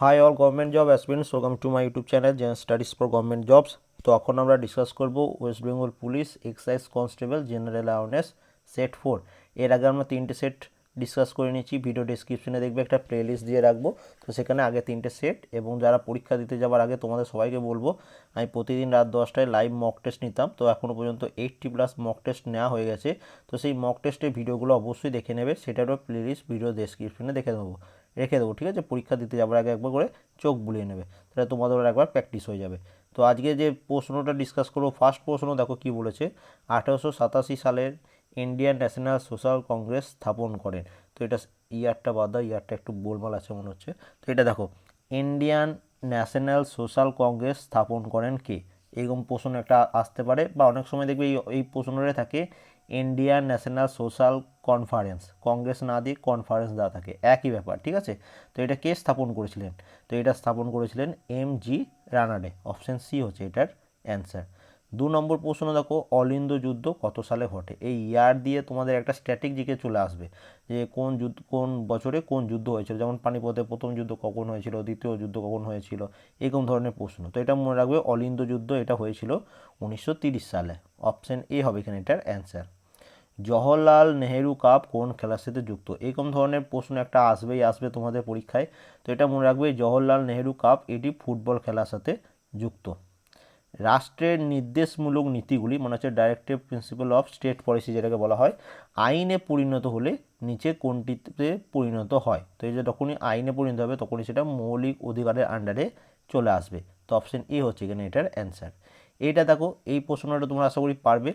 Hi all government job aspirants welcome to my YouTube channel Zen studies for government jobs তো এখন আমরা discuss করব West Bengal police excise constable general awareness set four এর আগে আমরা তিনটে set discuss করে নিয়েছি ভিডিও ডিসক্রিপশনে দেখবে একটা প্লেলিস্ট দিয়ে রাখব। তো সেখানে আগে তিনটে সেট এবং যারা পরীক্ষা দিতে যাওয়ার আগে তোমাদের সবাইকে বলব, আমি প্রতিদিন রাত দশটায় লাইভ মক টেস্ট নিতাম। তো এখনও পর্যন্ত এইটটি প্লাস মক টেস্ট নেওয়া হয়ে গেছে। তো সেই মক টেস্টের ভিডিওগুলো অবশ্যই দেখে নেবে, সেটারও প্লেলিস্ট ভিডিও ডেসক্রিপশনে দেখে দেবো। রেখে দেবো, ঠিক আছে? পরীক্ষা দিতে যাওয়ার আগে একবার করে চোখ বুলিয়ে নেবে, তাহলে তোমাদের একবার প্র্যাকটিস হয়ে যাবে। তো আজকে যে প্রশ্নটা ডিসকাস করব ফার্স্ট প্রশ্ন দেখো কি বলেছে? আঠারোশো সাতাশি সালের ইন্ডিয়ান ন্যাশনাল সোশ্যাল কংগ্রেস স্থাপন করেন। তো এটা ইয়ারটা বাদ ইয়ারটা একটু গোলমাল আছে মনে হচ্ছে। তো এটা দেখো ইন্ডিয়ান ন্যাশনাল সোশ্যাল কংগ্রেস স্থাপন করেন কে? এরকম প্রশ্ন একটা আসতে পারে, বা অনেক সময় দেখবে এই এই প্রশ্নটা থাকে Indian national social conference Congress না দিয়ে কনফারেন্স দেওয়া থাকে, একই ব্যাপার, ঠিক আছে? তো এটা কে স্থাপন করেছিলেন? তো এটা স্থাপন করেছিলেন M G Ranade option C হচ্ছে এটার অ্যান্সার দু নম্বর প্রশ্ন দেখো, অলিন্দ যুদ্ধ কত সালে ঘটে? এই ইয়ার দিয়ে তোমাদের একটা স্ট্যাটিক জিকে চলে আসবে, যে কোন যুদ্ধ, কোন বছরে কোন যুদ্ধ হয়েছিল? যেমন পানিপথে প্রথম যুদ্ধ কখন হয়েছিল, দ্বিতীয় যুদ্ধ কখন হয়েছিল? এরকম ধরনের প্রশ্ন। তো এটা মনে রাখবে, অলিন্দ যুদ্ধ এটা হয়েছিল উনিশশো সালে অপশান এ হবে এখানে এটার অ্যান্সার জওহরলাল নেহেরু কাপ কোন খেলার সাথে যুক্ত? এরকম ধরনের প্রশ্ন একটা আসবেই, আসবে তোমাদের পরীক্ষায়। তো এটা মনে রাখবে, জওহরলাল নেহেরু কাপ এটি ফুটবল খেলার সাথে যুক্ত। রাষ্ট্রের নির্দেশমূলক নীতিগুলি মানে হচ্ছে directive principal of state policy যেটাকে বলা হয়, আইনে পরিণত হলে নিচে কোনটিতে পরিণত হয়? তো এই যে যখনই আইনে পরিণত হবে, তখনই সেটা মৌলিক অধিকারের আন্ডারে চলে আসবে। তো অপশন এ হচ্ছে এখানে এটার অ্যান্সার এইটা দেখো, এই প্রশ্নটা তোমরা আশা করি পারবে।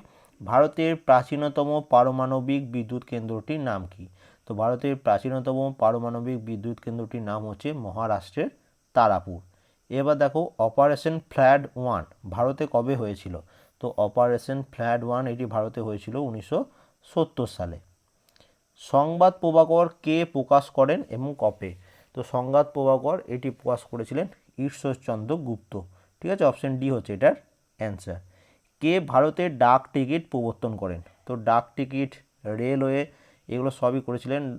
ভারতের প্রাচীনতম পারমাণবিক বিদ্যুৎ কেন্দ্রটির নাম কি? তো ভারতের প্রাচীনতম পারমাণবিক বিদ্যুৎ কেন্দ্রটির নাম হচ্ছে মহারাষ্ট্রের তারাপুর। এবার দেখো, অপারেশন ফ্ল্যাড ওয়ান ভারতে কবে হয়েছিল? তো অপারেশন ফ্ল্যাড ওয়ান এটি ভারতে হয়েছিল উনিশশো সত্তর সালে। সংবাদ প্রভাকর কে প্রকাশ করেন এবং কবে? তো সংবাদ প্রভাকর এটি প্রকাশ করেছিলেন ঈশ্বরচন্দ্র গুপ্ত। ঠিক আছে, অপশন ডি হচ্ছে এটার অ্যান্সার। কে ভারতের ডাক টিকিট প্রবর্তন করেন? তো ডাক টিকিট, রেলওয়ে, এগুলো সবই করেছিলেন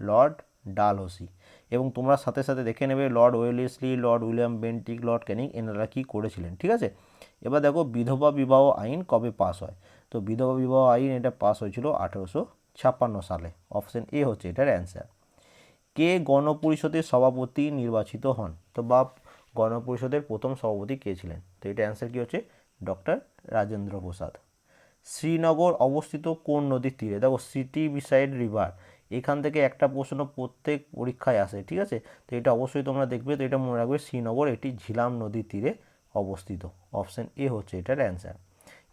লর্ড ডালহসি। এবং তোমরা সাথে সাথে দেখে নেবে, lord Wellesley, lord William Bentinck, lord Canning এনারা কী করেছিলেন, ঠিক আছে? এবার দেখো, বিধবা বিবাহ আইন কবে পাস হয়? তো বিধবা বিবাহ আইন এটা পাস হয়েছিল আঠেরোশো ছাপ্পান্ন সালে। অপশন এ হচ্ছে এটার অ্যান্সার। কে গণপরিষদের সভাপতি নির্বাচিত হন? তো বা গণপরিষদের প্রথম সভাপতি কে ছিলেন? তো এটা অ্যান্সার কী হচ্ছে? ডক্টর রাজেন্দ্র প্রসাদ। শ্রীনগর অবস্থিত কোন নদীর তীরে? দেখো, সিটি বিসাইড রিভার। এখান থেকে একটা প্রশ্ন প্রত্যেক পরীক্ষায় আসে, ঠিক আছে? তো এটা অবশ্যই তোমরা দেখবে। তো এটা মনে রাখবে, শ্রীনগর এটি ঝিলাম নদীর তীরে অবস্থিত। অপশান এ হচ্ছে এটার অ্যান্সার।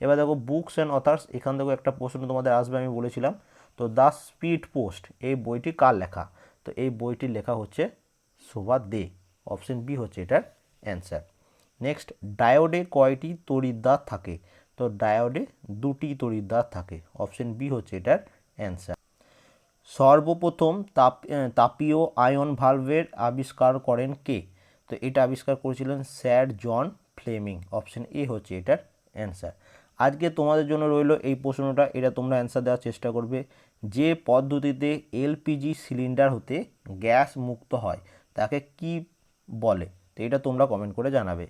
এবার দেখো, বুকস অ্যান্ড অথার্স, এখান থেকেও একটা প্রশ্ন তোমাদের আসবে, আমি বলেছিলাম। তো দ্য স্পিড পোস্ট, এই বইটি কার লেখা? তো এই বইটির লেখা হচ্ছে শোভা দে। অপশান বি হচ্ছে এটার অ্যান্সার। নেক্সট ডায়োডে কয়টি তড়িৎদ্বার থাকে? তো ডায়োডে দুটি তড়িৎদ্বার থাকে। অপশন বি হচ্ছে এটার অ্যান্সার সর্বপ্রথম তাপ তাপীয় আয়ন ভালভের আবিষ্কার করেন কে? তো এটা আবিষ্কার করেছিলেন sir John Fleming. Option A হচ্ছে এটার অ্যান্সার আজকে তোমাদের জন্য রইল এই প্রশ্নটা, এটা তোমরা অ্যান্সার দেওয়ার চেষ্টা করবে। যে পদ্ধতিতে এলপিজি সিলিন্ডার হতে গ্যাস মুক্ত হয়, তাকে কি বলে? তো এটা তোমরা কমেন্ট করে জানাবে।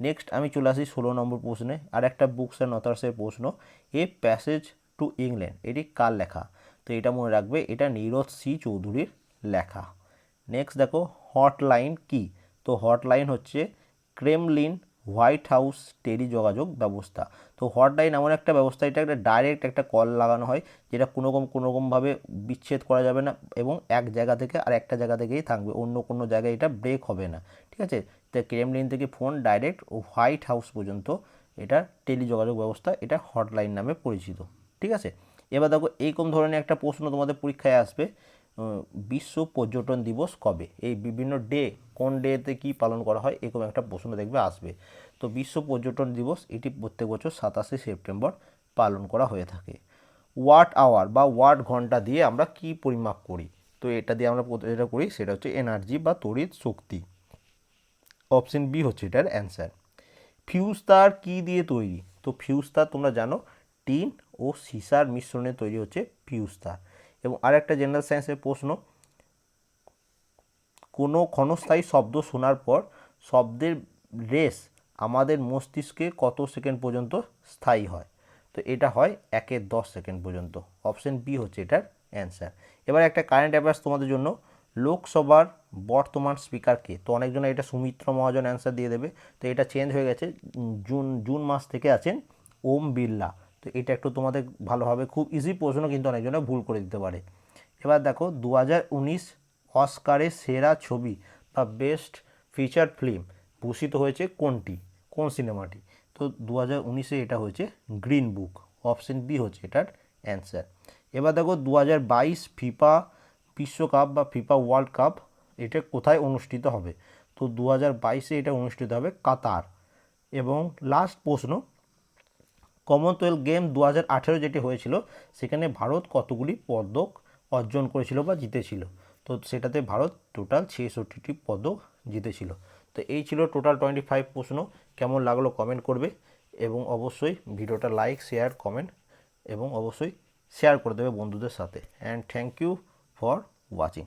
নেক্সট আমি চলে আসি ষোলো নম্বর প্রশ্নে। আর একটা বুকস অ্যান্ড অথার্সের প্রশ্ন। এ প্যাসেজ টু ইংল্যান্ড এটি কার লেখা? তো এটা মনে রাখবে, এটা নীরজ সি চৌধুরীর লেখা। নেক্সট দেখো হটলাইন কি? তো হটলাইন হচ্ছে ক্রেমলিন হোয়াইট হাউস টেলি যোগাযোগ ব্যবস্থা। তো হটলাইন এমন একটা ব্যবস্থা, এটা একটা ডাইরেক্ট একটা কল লাগানো হয়, যেটা কোনো রকম, কোনো রকমভাবে বিচ্ছেদ করা যাবে না এবং এক জায়গা থেকে আর একটা জায়গা থেকেই থাকবে, অন্য কোনো জায়গায় এটা ব্রেক হবে না। ঠিক আছে? তো ক্রেমলিন থেকে ফোন ডাইরেক্ট ও হোয়াইট হাউস পর্যন্ত এটা টেলি যোগাযোগ ব্যবস্থা, এটা হটলাইন নামে পরিচিত। ঠিক আছে? এবার দেখো, এইরকম ধরনের একটা প্রশ্ন তোমাদের পরীক্ষায় আসবে বিশ্ব পর্যটন দিবস কবে? এই বিভিন্ন ডে, কোন ডেতে কি পালন করা হয়, এরকম একটা প্রশ্ন দেখবে, আসবে। তো বিশ্ব পর্যটন দিবস এটি প্রত্যেক বছর সাতাশে সেপ্টেম্বর পালন করা হয়ে থাকে। ওয়াট আওয়ার বা ওয়াট ঘণ্টা দিয়ে আমরা কি পরিমাপ করি? তো এটা দিয়ে আমরা যেটা করি, সেটা হচ্ছে এনার্জি বা তড়িৎ শক্তি। অপশন বি হচ্ছে এটার অ্যান্সার। ফিউজ তার কী দিয়ে তৈরি? তো ফিউজ তার তোমরা জানো, টিন ও সিসার মিশ্রণে তৈরি হচ্ছে ফিউজ তার। এবং আরেকটা জেনারেল সায়েন্সের প্রশ্ন, কোনো ক্ষণস্থায়ী শব্দ শোনার পর শব্দের রেস আমাদের মস্তিষ্কে কত সেকেন্ড পর্যন্ত স্থায়ী হয়? তো এটা হয় একের দশ সেকেন্ড পর্যন্ত। অপশন বি হচ্ছে এটার অ্যান্সার এবার একটা কারেন্ট অ্যাফেয়ার্স তোমাদের জন্য। লোকসভার বর্তমান স্পিকারকে তো অনেকজন এটা সুমিত্র মহাজন অ্যান্সার দিয়ে দেবে। তো এটা চেঞ্জ হয়ে গেছে। জুন জুন মাস থেকে আছেন ওম বিড়লা। তো এটা একটু তোমাদের ভালোভাবে খুব ইজি প্রশ্ন কিন্তু অনেকজনে ভুল করে দিতে পারে। এবার দেখো দু অস্কারের সেরা ছবি বা বেস্ট ফিচার ফিল্ম ভূষিত হয়েছে কোনটি? কোন সিনেমাটি তো দু হাজার উনিশে এটা হয়েছে গ্রিন বুক অপশন বি হচ্ছে এটার অ্যান্সার এবার দেখো দু হাজার বাইশ ফিফা বিশ্বকাপ বা ফিফা ওয়ার্ল্ড কাপ এটা কোথায় অনুষ্ঠিত হবে? তো দু হাজার বাইশে এটা অনুষ্ঠিত হবে কাতার। এবং লাস্ট প্রশ্ন কমনওয়েলথ গেম দু হাজার আঠেরো যেটি হয়েছিল, সেখানে ভারত কতগুলি পদক অর্জন করেছিল বা জিতেছিল? তো সেটাতে ভারত টোটাল ছেষট্টিটি পদক জিতেছিল। তো এই ছিল টোটাল টোয়েন্টি ফাইভ প্রশ্ন। কেমন লাগল কমেন্ট করবে এবং অবশ্যই ভিডিওটা লাইক শেয়ার কমেন্ট এবং অবশ্যই শেয়ার করে দেবে বন্ধুদের সাথে। And thank you for watching